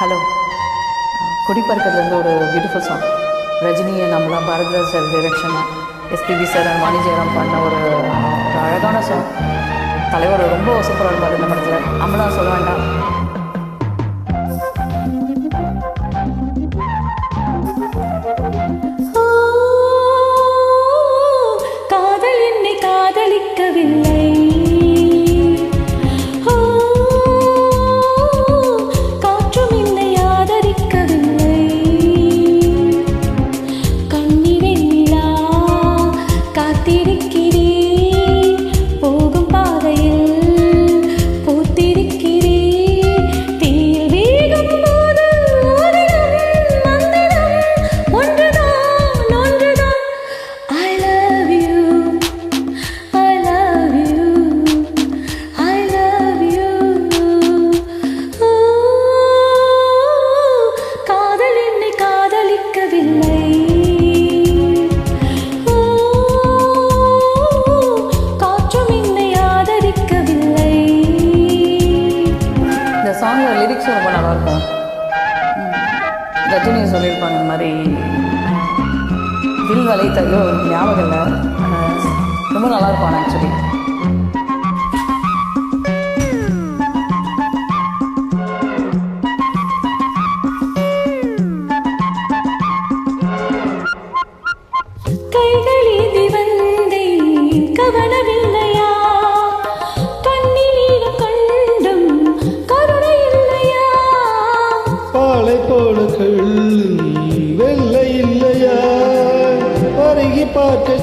Hello குடிப்பறக்கிறதுலேருந்து ஒரு beautiful song ரஜினியை நம்மளாம் Bharathiraj sir direction SPB sir and பண்ண ஒரு ஒரு அழகான சாங் தலைவர் ரொம்ப சூப்பராக இருப்பார் இந்த படத்தில் நம்மளாம் சொல்ல வேண்டாம். காதல் என்னை காதலிக்கவில்லை. சாங்கில் ரொம்ப நல்லாயிருக்கும் ரஜினி சொல்லியிருப்பாங்க இந்த மாதிரி வில் வலை தையோ ஞாபகம் இல்லை ரொம்ப நல்லாயிருக்கும் ஆக்சுவலி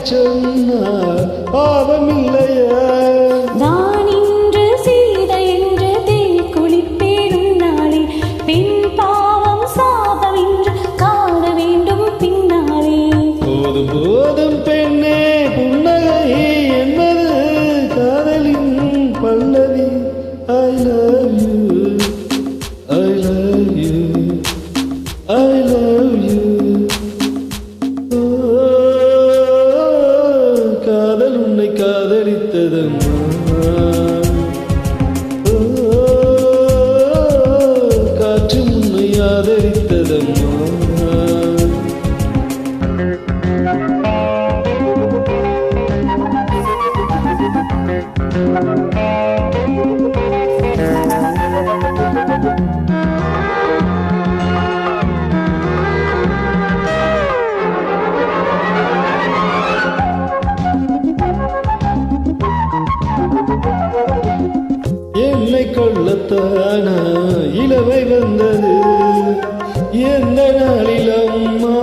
பார்க்க சொன்னார் இளவை வந்தது எந்த நாளில் அம்மா